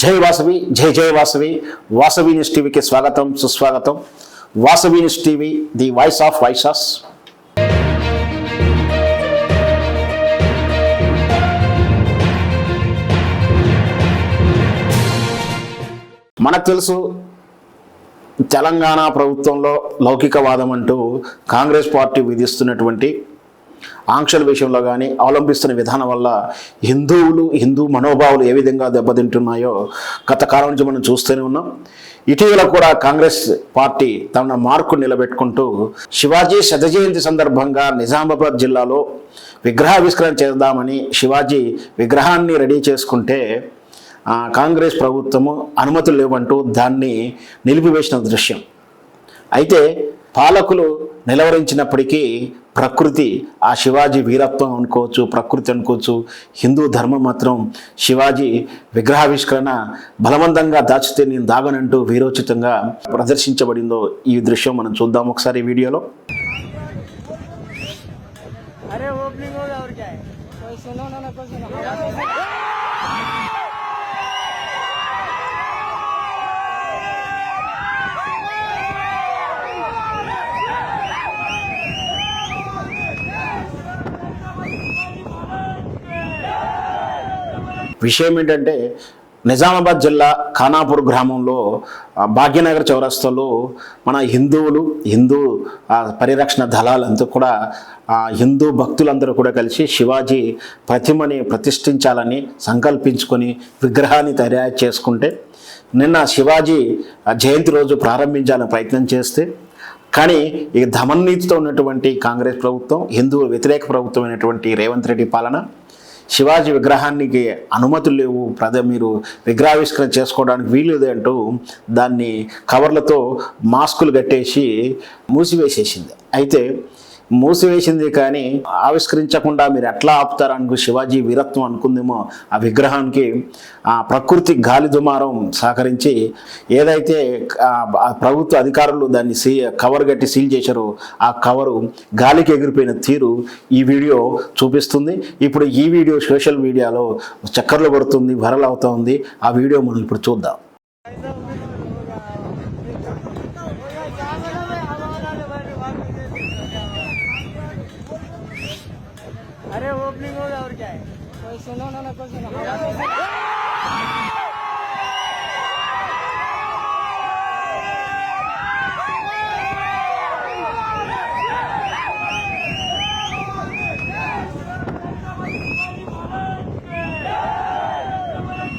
జై వాసవి జై జై వాసవి. వాసవి న్యూస్ టీవీకి స్వాగతం సుస్వాగతం. Vasavi news TV the voice of వైసాస్ మనకు తెలుసు తెలంగాణ ప్రభుత్వంలో లౌకికవాదం అంటూ కాంగ్రెస్ పార్టీ విధిస్తున్నటువంటి ఆంక్షల విషయంలో కానీ అవలంబిస్తున్న విధానం వల్ల హిందువులు హిందూ మనోభావాలు ఏ విధంగా దెబ్బతింటున్నాయో గత కాలం నుంచి మనం చూస్తూనే ఉన్నాం. ఇటీవల కూడా కాంగ్రెస్ పార్టీ తన మార్కు నిలబెట్టుకుంటూ శివాజీ శతజయంతి సందర్భంగా నిజామాబాద్ జిల్లాలో విగ్రహావిష్కరణ చేద్దామని శివాజీ విగ్రహాన్ని రెడీ చేసుకుంటే కాంగ్రెస్ ప్రభుత్వము అనుమతులు లేవంటూ దాన్ని నిలిపివేసిన దృశ్యం. అయితే పాలకులు నిలవరించినప్పటికీ ప్రకృతి ఆ శివాజీ వీరత్వం అనుకోవచ్చు ప్రకృతి అనుకోవచ్చు హిందూ ధర్మం మాత్రం శివాజీ విగ్రహావిష్కరణ బలవంతంగా దాచితే నేను దాగనంటూ వీరోచితంగా ప్రదర్శించబడిందో ఈ దృశ్యం మనం చూద్దాం ఒకసారి వీడియోలో. అరే ఓపెనింగ్ విషయం ఏంటంటే నిజామాబాద్ జిల్లా ఖానాపూర్ గ్రామంలో భాగ్యనగర్ చౌరస్తాలో మన హిందువులు హిందూ పరిరక్షణ దళాలంతా కూడా ఆ, హిందూ భక్తులందరూ కూడా కలిసి శివాజీ ప్రతిమని ప్రతిష్ఠించాలని సంకల్పించుకొని విగ్రహాన్ని తయారు చేసుకుంటే నిన్న శివాజీ జయంతి రోజు ప్రారంభించాలని ప్రయత్నం చేస్తే కానీ ఈ ధమన్నీతితో ఉన్నటువంటి కాంగ్రెస్ ప్రభుత్వం హిందూ వ్యతిరేక ప్రభుత్వమైనటువంటి రేవంత్ రెడ్డి పాలన శివాజీ విగ్రహానికి అనుమతులు లేవు. ప్రద మీరు విగ్రహావిష్కరణ చేసుకోవడానికి వీలు అంటూ దాన్ని కవర్లతో మాస్కులు కట్టేసి మూసివేసేసింది. అయితే మూసివేసింది కానీ ఆవిష్కరించకుండా మీరు ఎట్లా ఆపుతారనుకు శివాజీ వీరత్వం అనుకుందేమో ఆ విగ్రహానికి ఆ ప్రకృతి గాలి దుమారం సహకరించి ఏదైతే ప్రభుత్వ అధికారులు దాన్ని సీ కవర్ కట్టి సీల్ చేశారో ఆ కవరు గాలికి ఎగిరిపోయిన తీరు ఈ వీడియో చూపిస్తుంది ఇప్పుడు ఈ వీడియో సోషల్ మీడియాలో చక్కర్లు పడుతుంది వైరల్ అవుతూ ఉంది ఆ వీడియో మనం ఇప్పుడు చూద్దాం अरे ओपनिंग हो गया और क्या है? कोई सुनो ना ना कोई सुनो।